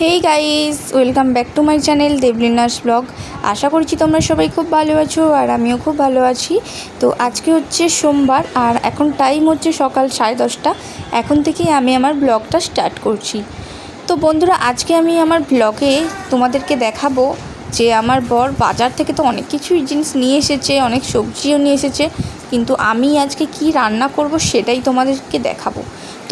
Hey guys welcome back to my channel Debolina's blog আশা করছি তোমরা সবাই খুব ভালো আছো আর আমিও খুব ভালো আছি। তো আজকে হচ্ছে সোমবার আর এখন টাইম হচ্ছে সকাল সাড়ে দশটা। এখন থেকেই আমি আমার ব্লগটা স্টার্ট করছি। তো বন্ধুরা, আজকে আমি আমার ব্লগে তোমাদেরকে দেখাবো যে আমার বর বাজার থেকে তো অনেক কিছুই জিনিস নিয়ে এসেছে, অনেক সবজিও নিয়ে এসেছে। কিন্তু আমি আজকে কি রান্না করব সেটাই তোমাদেরকে দেখাবো।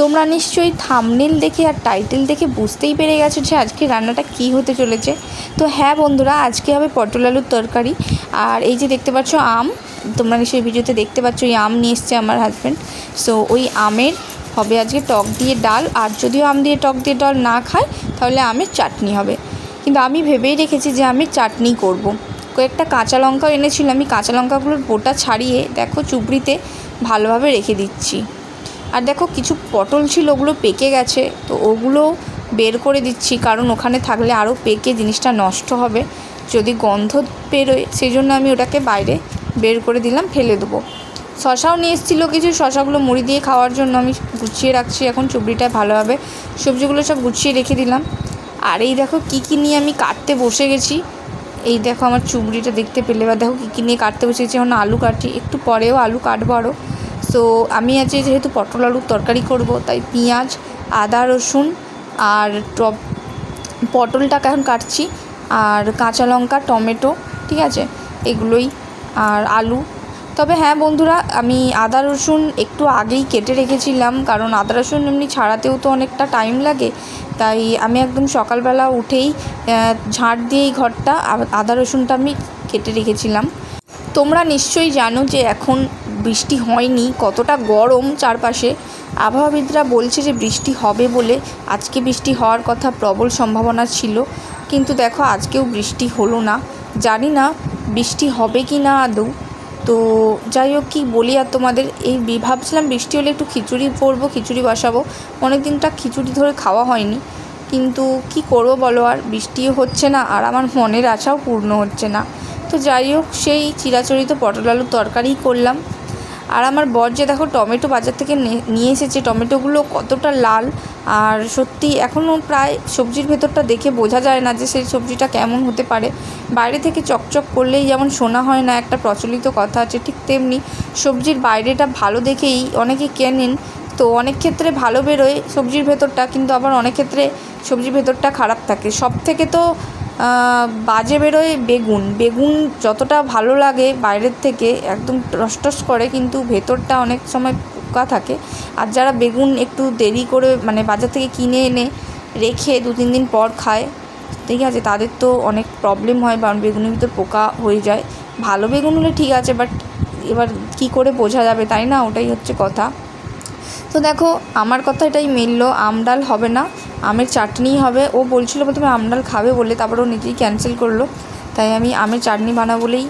তোমরা নিশ্চয়ই থামনেল দেখে আর টাইটেল দেখে বুঝতেই পেরে গেছো যে আজকে রান্নাটা কি হতে চলেছে। তো হ্যাঁ বন্ধুরা, আজকে হবে পটল আলুর তরকারি। আর এই যে দেখতে পাচ্ছ আম, তোমরা নিশ্চয়ই ভিডিওতে দেখতে পাচ্ছ ওই আম নিয়ে এসছে আমার হাজব্যান্ড সো ওই আমের হবে আজকে টক দিয়ে ডাল। আর যদিও আম দিয়ে টক দিয়ে ডাল না খায়, তাহলে আমের চাটনি হবে। কিন্তু আমি ভেবেই রেখেছি যে আমি চাটনি করব। কয়েকটা কাঁচা লঙ্কাও এনেছিল আমি কাঁচা লঙ্কাগুলোর বোটা ছাড়িয়ে, দেখো, চুবড়িতে ভালোভাবে রেখে দিচ্ছি। আর দেখো কিছু পটল ছিল, ওগুলো পেকে গেছে, তো ওগুলো বের করে দিচ্ছি, কারণ ওখানে থাকলে আরও পেকে জিনিসটা নষ্ট হবে। যদি গন্ধ বেরোয় সেই জন্য আমি ওটাকে বাইরে বের করে দিলাম, ফেলে দেবো। শশাও নিয়ে এসেছিল কিছু, শশাগুলো মুড়ি দিয়ে খাওয়ার জন্য আমি গুছিয়ে রাখছি, এখন চুবড়িটায় ভালোভাবে সবজিগুলো সব গুছিয়ে রেখে দিলাম। আর এই দেখো কী কী নিয়ে আমি কাটতে বসে গেছি। এই দেখো আমার চুবড়িটা দেখতে পেলে, বা দেখো কী কী নিয়ে কাটতে বসে গেছি, এখন আলু কাটি একটু পরেও আলু কাটবো আরও। সো আমি আজকে যেহেতু পটল আলুর তরকারি করব, তাই পেঁয়াজ, আদা, রসুন আর টপ, পটলটাকে এখন কাটছি আর কাঁচা লঙ্কা, টমেটো, ঠিক আছে? এগুলোই আর আলু। তবে হ্যাঁ বন্ধুরা, আমি আদা, রসুন একটু আগেই কেটে রেখেছিলাম, কারণ আদা, রসুন এমনি ছাড়াতেও তো অনেকটা টাইম লাগে। তাই আমি একদম সকালবেলা উঠেই ঝাঁট দিয়ে এই ঘরটা আদা, রসুনটা আমি কেটে রেখেছিলাম। তোমরা নিশ্চয়ই জানো যে এখন বৃষ্টি হয়নি, কতটা গরম চারপাশে। আবহাওয়াবিদরা বলছে যে বৃষ্টি হবে বলে আজকে বৃষ্টি হওয়ার কথা প্রবল সম্ভাবনা ছিল। কিন্তু দেখো, আজকেও বৃষ্টি হলো না। জানি না বৃষ্টি হবে কি না আদৌ। তো যাই হোক, কী বলি আর তোমাদের? এই ভাবছিলাম বৃষ্টি হলে একটু খিচুড়ি করব, খিচুড়ি বসাবো। অনেক দিনটা খিচুড়ি ধরে খাওয়া হয়নি। কিন্তু কি করব বলো আর? বৃষ্টিও হচ্ছে না আর আমার মনের আশাও পূর্ণ হচ্ছে না। তো যাই হোক, সেই চিরাচরিত পটল আলুর তরকারিই করলাম। আর আমার বর যে দেখো টমেটো বাজার থেকে নিয়ে এসেছে, টমেটোগুলো কতটা লাল আর সত্যি এখনও প্রায় সবজির ভেতরটা দেখে বোঝা যায় না যে সেই সবজিটা কেমন হতে পারে। বাইরে থেকে চকচক করলেই যেমন শোনা হয় না একটা প্রচলিত কথা আছে, ঠিক তেমনি সবজির বাইরেটা ভালো দেখেই অনেকে কেনেন তো অনেক ক্ষেত্রে ভালো বেরোয় সবজির ভেতরটা, কিন্তু আবার অনেক ক্ষেত্রে সবজির ভেতরটা খারাপ থাকে। সব থেকে তো বাজে বেরোয় বেগুন। বেগুন যতটা ভালো লাগে বাইরের থেকে একদম টস করে, কিন্তু ভেতরটা অনেক সময় পোকা থাকে। আর যারা বেগুন একটু দেরি করে মানে বাজার থেকে কিনে এনে রেখে দু, তিন দিন পর খায়, ঠিক আছে, তাদের তো অনেক প্রবলেম হয় কারণ বেগুনের ভিতর পোকা হয়ে যায়। ভালো বেগুন হলে ঠিক আছে বাট এবার কী করে বোঝা যাবে, তাই না? ওটাই হচ্ছে কথা। তো দেখো, আমার কথা এটাই মিললো, আম ডাল হবে না, আমের চাটনিই হবে। ও বলছিল প্রথমে আম ডাল খাবে বলে, তারপর ও নিজেই ক্যান্সেল করল। তাই আমি আমের চাটনি বানাবো বলেই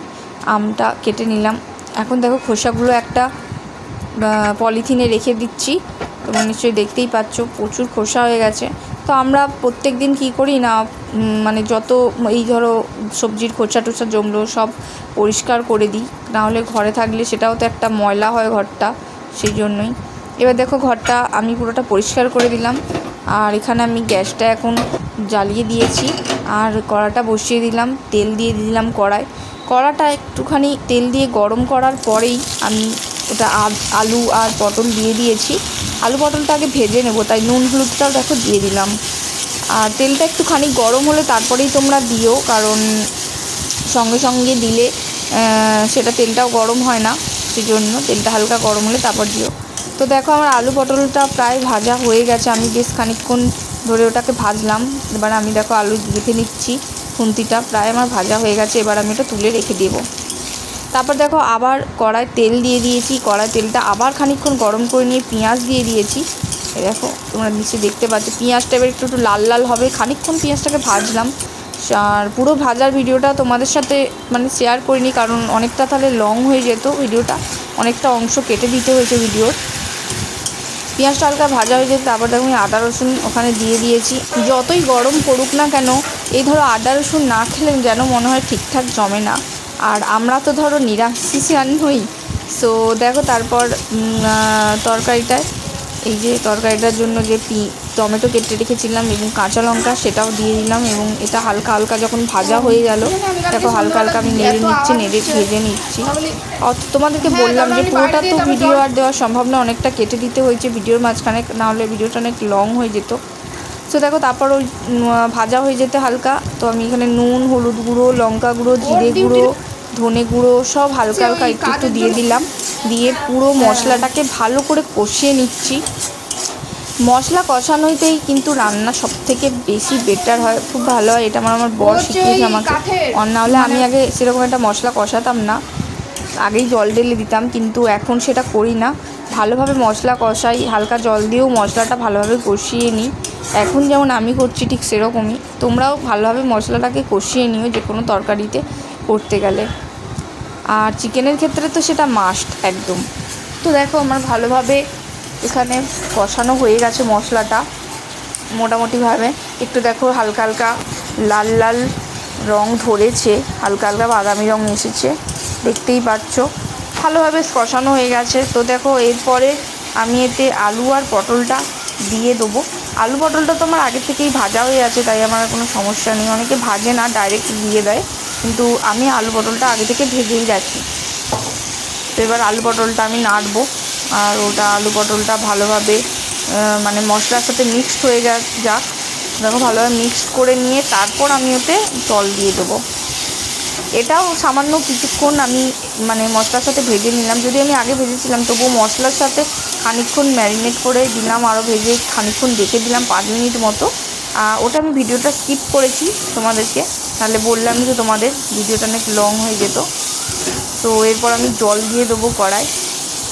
আমটা কেটে নিলাম। এখন দেখো খোসাগুলো একটা পলিথিনে রেখে দিচ্ছি। তোমরা নিশ্চয়ই দেখতেই পাচ্ছ, প্রচুর খোসা হয়ে গেছে। তো আমরা প্রত্যেক দিন কী করি না মানে যত এই ধরো সবজির খোসা টোসা জমলো, সব পরিষ্কার করে দিই। নাহলে ঘরে থাকলে সেটাও তো একটা ময়লা হয় ঘরটা, সেই জন্যই। এবার দেখো ঘরটা আমি পুরোটা পরিষ্কার করে দিলাম। আর এখানে আমি গ্যাসটা এখন জ্বালিয়ে দিয়েছি। আর কড়াটা বসিয়ে দিলাম, তেল দিয়ে দিলাম কড়ায়। কড়াটা একটুখানি তেল দিয়ে গরম করার পরেই আমি ওটা আলু আর পটল দিয়ে দিয়েছি। আলু পটলটা আগে ভেজে নেব, তাই নুন হলুদটাও দেখো দিয়ে দিলাম। আর তেলটা একটুখানি গরম হলে তারপরেই তোমরা দিও, কারণ সঙ্গে সঙ্গে দিলে সেটা তেলটাও গরম হয় না, সেজন্য তেলটা হালকা গরম হলে তারপর দিও। তো দেখো আমার আলু পটলটা প্রায় ভাজা হয়ে গেছে। আমি বেশ খানিকক্ষণ ধরে ওটাকে ভাজলাম। এবার আমি দেখো আলু গেঁথে নিচ্ছি। খুন্তিটা প্রায় আমার ভাজা হয়ে গেছে। এবার আমি এটা তুলে রেখে দেবো। তারপর দেখো আবার কড়াই তেল দিয়ে দিয়েছি। কড়াই তেলটা আবার খানিকক্ষণ গরম করে নিয়ে পেঁয়াজ দিয়ে দিয়েছি। দেখো, তোমরা নিচে দেখতে পাচ্ছ। পেঁয়াজটা এবার একটু একটু লাল লাল হবে। খানিকক্ষণ পেঁয়াজটাকে ভাজলাম। আর পুরো ভাজার ভিডিওটা তোমাদের সাথে মানে শেয়ার করিনি, কারণ অনেকটা তাহলে লং হয়ে যেত ভিডিওটা। অনেকটা অংশ কেটে দিতে হয়েছে ভিডিওর পেঁয়াজটা হালকা ভাজা হয়ে যেতে তারপর দেখুন আদা রসুন ওখানে দিয়ে দিয়েছি। যতই গরম করুক না কেন, এই ধরো আদা রসুন না খেলে যেন মনে হয় ঠিকঠাক জমে না। আর আমরা তো ধরো নিরামিষান হই সো দেখো তারপর তরকারিটায়, এই যে তরকারিটার জন্য যে পি টমেটো কেটে রেখেছিলাম এবং কাঁচা লঙ্কা সেটাও দিয়ে দিলাম এবং এটা হালকা হালকা যখন ভাজা হয়ে গেল দেখো হালকা হালকা আমি নেড়ে নিচ্ছি নেড়ে ভেজে নিচ্ছি। অত- তোমাদেরকে বললাম যে পুরোটা তো ভিডিও আর দেওয়া সম্ভব না অনেকটা কেটে দিতে হয়েছে ভিডিওর মাঝখানে না হলে ভিডিওটা অনেক লং হয়ে যেত। তো দেখো তারপর ওই ভাজা হয়ে যেতে হালকা তো আমি এখানে নুন হলুদ গুঁড়ো লঙ্কা গুঁড়ো জিরে গুঁড়ো ধনে গুঁড়ো সব হালকা হালকা একটু একটু দিয়ে দিলাম। দিয়ে পুরো মশলাটাকে ভালো করে কষিয়ে নিচ্ছি। মশলা কষানোতেই কিন্তু রান্না সব থেকে বেশি বেটার হয়। খুব ভালো হয় এটা আমার আমার বর শিখিয়েছে আমাকে। আর না হলে আমি আগে সেরকম একটা মশলা কষাতাম না। আগেই জল ঢেলে দিতাম কিন্তু এখন সেটা করি না। ভালোভাবে মশলা কষাই হালকা জল দিয়েও মশলাটা ভালোভাবে কষিয়ে নিই। এখন যেমন আমি করছি ঠিক সেরকমই। তোমরাও ভালোভাবে মশলাটাকে কষিয়ে নিও যে কোনো তরকারিতে করতে গেলে। আর চিকেনের ক্ষেত্রে তো সেটা মাস্ট একদম। তো দেখো আমার ভালোভাবে এখানে কষানো হয়ে গেছে মশলাটা মোটামুটিভাবে। একটু দেখো হালকা হালকা লাল লাল রং ধরেছে, হালকা হালকা বাদামি রং এসেছে। দেখতেই পাচ্ছ। ভালোভাবে কষানো হয়ে গেছে। তো দেখো, এরপরে আমি এতে আলু আর পটলটা দিয়ে দেবো। আলু পটলটা তো আমার আগে থেকেই ভাজা হয়ে আছে, তাই আমার কোনো সমস্যা নেই। অনেকে ভাজে না ডাইরেক্ট দিয়ে দেয়। কিন্তু আমি আলু পটলটা আগে থেকে ভেজেই রাখি। তো এবার আলু পটলটা আমি নাড়বো। আর ওটা আলু পটলটা ভালোভাবে মানে মশলার সাথে মিক্সড হয়ে যা, যাক। দেখো, ভালোভাবে মিক্সড করে নিয়ে তারপর আমি ওতে জল দিয়ে দেবো। এটাও সামান্য কিছুক্ষণ আমি মানে মশলার সাথে ভেজে নিলাম। যদি আমি আগে ভেজেছিলাম, তবুও মশলার সাথে খানিকক্ষণ ম্যারিনেট করে দিলাম, আরও ভেজে খানিকক্ষণ রেখে দিলাম, পাঁচ মিনিট মতো। ওটা আমি ভিডিওটা স্কিপ করেছি তোমাদেরকে। তাহলে বললাম যে তোমাদের ভিডিওটা অনেক লং হয়ে যেত। তো এরপর আমি জল দিয়ে দেবো কড়াই।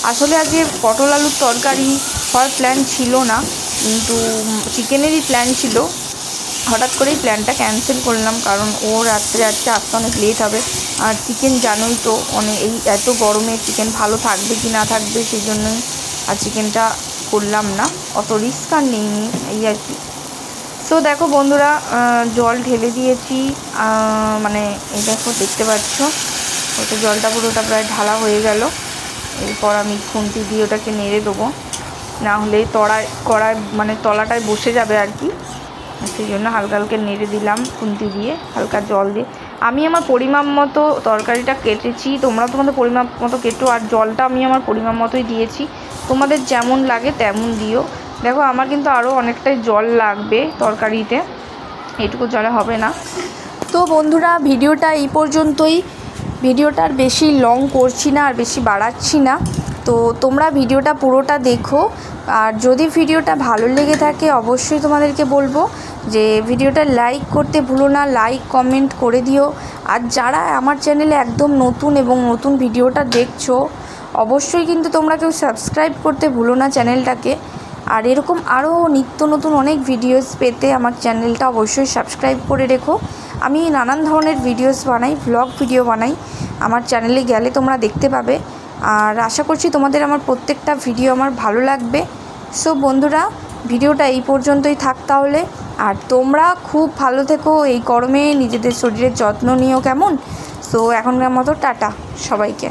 আসলে আজকে পটল আলুর তরকারি হওয়ার প্ল্যান ছিল না, কিন্তু চিকেনেরই প্ল্যান ছিল। হঠাৎ করেই প্ল্যানটা ক্যান্সেল করলাম, কারণ ও রাত্রে আজকে আসতে অনেক লেট হবে। আর চিকেন জানোই তো অনেক এই এত গরমে চিকেন ভালো থাকবে কি না থাকবে, সেই জন্যই আর চিকেনটা করলাম না। অত রিস্ক আর নিইনি এই আর কি। তো দেখো বন্ধুরা জল ঢেলে দিয়েছি। মানে এই দেখো, দেখতে পাচ্ছ? ওটা জলটা পুরোটা প্রায় ঢালা হয়ে গেল। এরপর আমি খুন্তি দিয়ে ওটাকে নেড়ে দেবো। না হলে তলায় কড়ায় মানে তলাটায় বসে যাবে আর কি। সেই জন্য হালকা হালকা নেড়ে দিলাম খুন্তি দিয়ে, হালকা জল দিয়ে। আমি আমার পরিমাপ মতো তরকারিটা কেটেছি। তোমরা তোমাদের পরিমাপ মতো কেটো, আর জলটা আমি আমার পরিমাপ মতোই দিয়েছি। তোমাদের যেমন লাগে তেমন দিও। দেখো, আমার কিন্তু আরও অনেকটাই জল লাগবে তরকারিতে। এটুকু জলে হবে না। তো বন্ধুরা, ভিডিওটা এই পর্যন্তই। ভিডিওটা আর বেশি লং করছি না আর বেশি বাড়াচ্ছি না। তো তোমরা ভিডিওটা পুরোটা দেখো। আর যদি ভিডিওটা ভালো লেগে থাকে, অবশ্যই তোমাদেরকে বলব যে ভিডিওটা লাইক করতে ভুলো না লাইক কমেন্ট করে দিও। আর যারা আমার চ্যানেলে একদম নতুন এবং নতুন ভিডিওটা দেখছ, অবশ্যই কিন্তু তোমরা কেউ সাবস্ক্রাইব করতে ভুলো না চ্যানেলটাকে আর এরকম আরও নিত্য নতুন অনেক ভিডিওস পেতে আমার চ্যানেলটা অবশ্যই সাবস্ক্রাইব করে রেখো। আমি নানান ধরনের ভিডিওস বানাই ব্লগ ভিডিও বানাই। আমার চ্যানেলে গেলে তোমরা দেখতে পাবে। আর আশা করছি তোমাদের আমার প্রত্যেকটা ভিডিও আমার ভালো লাগবে। সো বন্ধুরা, ভিডিওটা এই পর্যন্তই থাক তাহলে। আর তোমরা খুব ভালো থেকো, এই গরমে নিজেদের শরীরের যত্ন নিও কেমন। সো এখনকার মতো টাটা সবাইকে।